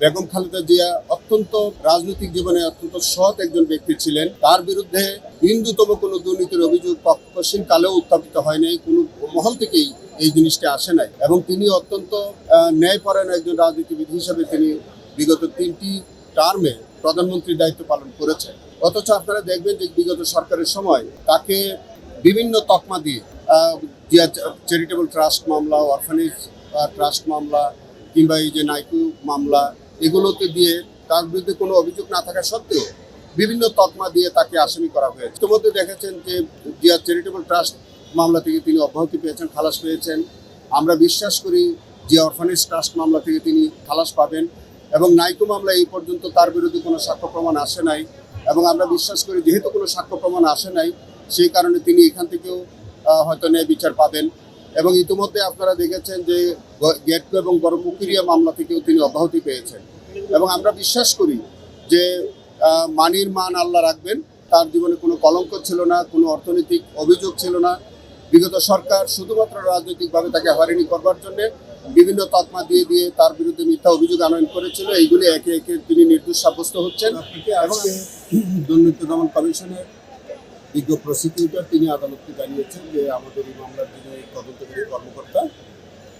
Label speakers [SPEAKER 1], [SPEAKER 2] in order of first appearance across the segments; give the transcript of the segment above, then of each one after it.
[SPEAKER 1] বেগম খালেদা জিয়া অত্যন্ত রাজনৈতিক জীবনে অত্যন্ত সৎ একজন ব্যক্তি ছিলেন। তার বিরুদ্ধে বিন্দুতম কোনো দুর্নীতির অভিযোগ পক্ষসীন কালেও উত্থাপিত হয় নাই, কোনো মহল থেকেই এই জিনিসটা আসে নাই এবং তিনি অত্যন্ত ন্যায়পরায়ণ একজন রাজনীতিবিদ হিসেবে তিনি বিগত তিনটি টার্মে প্রধানমন্ত্রীর দায়িত্ব পালন করেছেন। অথচ আপনারা দেখবেন যে বিগত সরকারের সময় তাকে বিভিন্ন তকমা দিয়ে জিয়া চ্যারিটেবল ট্রাস্ট মামলা অরফানেজ ট্রাস্ট মামলা কিংবা এই যে নাইকু মামলা এগুলোতে দিয়ে তার বিরুদ্ধে কোনো অভিযোগ না থাকা সত্ত্বেও বিভিন্ন তকমা দিয়ে তাকে আসামি করা হয়েছে। ইতিমধ্যে দেখেছেন যে জিয়া চ্যারিটেবল ট্রাস্ট মামলা থেকে তিনি অব্যাহতি পেয়েছেন, খালাস পেয়েছেন। আমরা বিশ্বাস করি যে অরফানেজ ট্রাস্ট মামলা থেকে তিনি খালাস পাবেন এবং নাইকো মামলা এই পর্যন্ত তার বিরুদ্ধে কোনো সাক্ষ্য প্রমাণ আসে নাই এবং আমরা বিশ্বাস করি যেহেতু কোনো সাক্ষ্য প্রমাণ আসে নাই, সেই কারণে তিনি এখান থেকেও হয়তো ন্যায় বিচার পাবেন। এবং ইতিমধ্যে আপনারা দেখেছেন যে গেটকো এবং গরপুকুরিয়া মামলা থেকেও তিনি অব্যাহতি পেয়েছেন। এবং আমরা বিশ্বাস করি যে মানির মান আল্লাহ রাখবেন, তার জীবনে কোনো কলঙ্ক ছিল না, কোনো অর্থনৈতিক অভিযোগ ছিল না। বিগত সরকার শুধুমাত্র রাজনৈতিকভাবে তাকে হয়রানি করবার জন্য বিভিন্ন তকমা দিয়ে দিয়ে তার বিরুদ্ধে মিথ্যা অভিযোগ আনয়ন করেছিল। এইগুলি একে একে তিনি নির্দোষ সাব্যস্ত হচ্ছেন। এবং দুর্নীতি দমন কমিশনের বিজ্ঞ প্রসিকিউটর তিনি আদালতকে জানিয়েছেন যে আমাদের এই মামলার যিনি তদন্তকারী কর্মকর্তা,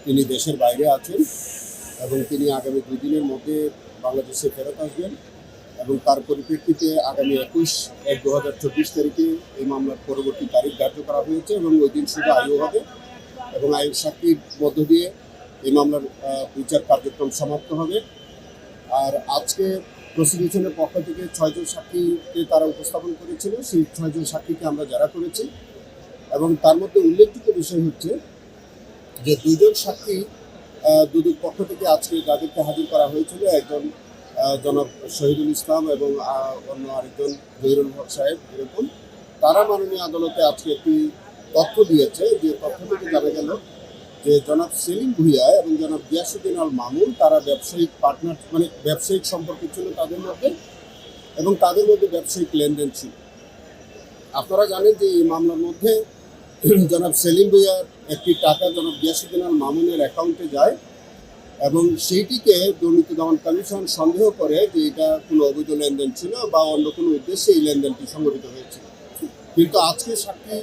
[SPEAKER 1] তিনি দেশের বাইরে আছেন এবং তিনি আগামী দুই দিনের মধ্যে বাংলাদেশে ফেরত আসবেন এবং তার পরিপ্রেক্ষিতে আগামী একুশ এক দু হাজার চব্বিশ তারিখে এই মামলার পরবর্তী তারিখ ধার্য করা হয়েছে এবং ওই দিন শুধু আয়ু হবে এবং আয়ুর সাক্ষীর মধ্য দিয়ে এই মামলার বিচার কার্যক্রম সমাপ্ত হবে। আর আজকে প্রসিকিউশনের পক্ষ থেকে ছয়জন সাক্ষীকে তারা উপস্থাপন করেছিল। সেই ছয়জন সাক্ষীকে আমরা যারা করেছি এবং তার মধ্যে উল্লেখযোগ্য বিষয় হচ্ছে যে দুজন সাক্ষী দুদক পক্ষ থেকে আজকে যাদেরকে হাজির করা হয়েছিল। একজন জনাব শহীদুল ইসলাম এবং অন্য আরেকজন জহিরুল হক সাহেব এরকম। তারা মাননীয় আদালতে আজকে একটি তথ্য দিয়েছে যে তথ্য থেকে জানা গেল যে জনাব সেলিম ভুইয়া এবং জনাব গিয়াসুদ্দিন আল মামুন, তারা ব্যবসায়িক পার্টনার মানে ব্যবসায়িক সম্পর্ক ছিল তাদের মধ্যে এবং তাদের মধ্যে ব্যবসায়িক লেনদেন ছিল। আপনারা জানেন যে এই মামলার মধ্যে জনাব সেলিম ভুইয়ার একটি টাকা জনাব গিয়াসুদ্দিন আল মামুনের অ্যাকাউন্টে যায় এবং সেইটিকে দুর্নীতি দমন কমিশন সন্দেহ করে যে এটা কোনো অবৈধ লেনদেন ছিল বা অন্য কোনো উদ্দেশ্যে এই লেনদেনটি সংঘটিত হয়েছিল। কিন্তু আজকে সাক্ষী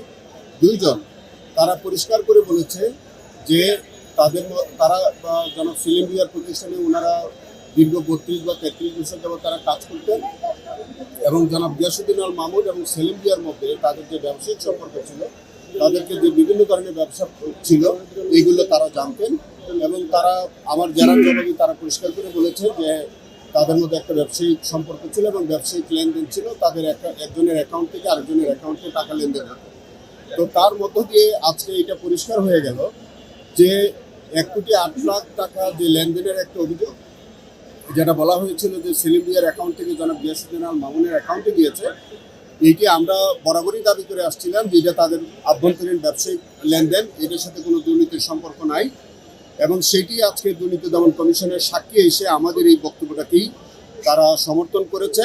[SPEAKER 1] দুইজন, তারা পরিষ্কার করে বলেছে যে তাদের তারা জনাব ফিল্ম বিয়ার প্রতিষ্ঠানে ওনারা দীর্ঘ বত্রিশ বা তেত্রিশ বছর যাবত তারা কাজ করতেন। এবং জনাব গিয়াসুদ্দিন আল মাহমুদ এবং সেলিম বিয়ার মধ্যে তাদের যে ব্যবসায়িক সম্পর্ক ছিল, তাদেরকে যে বিভিন্ন ধরনের ব্যবসা ছিল, এইগুলো তারা জানতেন এবং তারা আমার জেলার জবাবে তারা পরিষ্কার করে বলেছে যে তাদের মধ্যে একটা ব্যবসায়িক সম্পর্ক ছিল এবং ব্যবসায়িক লেনদেন ছিল, তাদের একজনের অ্যাকাউন্ট থেকে আরেকজনের অ্যাকাউন্টে টাকা লেনদেন হতো। তো তার মধ্য দিয়ে আজকে এটা পরিষ্কার হয়ে গেল যে এক কোটি আট লাখ টাকা যে লেনদেনের একটা অভিযোগ, যেটা বলা হয়েছিল যে সেলিম অ্যাকাউন্ট থেকে জনাব গিয়াসুদ্দিন আল মামুনের অ্যাকাউন্টে গিয়েছে। এইটি আমরা বরাবরই দাবি করে আসছিলাম যে এটা তাদের আভ্যন্তরীণ ব্যবসায়িক লেনদেন এটার সাথে কোনো দুর্নীতির সম্পর্ক নাই। এবং সেটি আজকে দুর্নীতি দমন কমিশনের সাক্ষী এসে আমাদের এই বক্তব্যটাকেই তারা সমর্থন করেছে।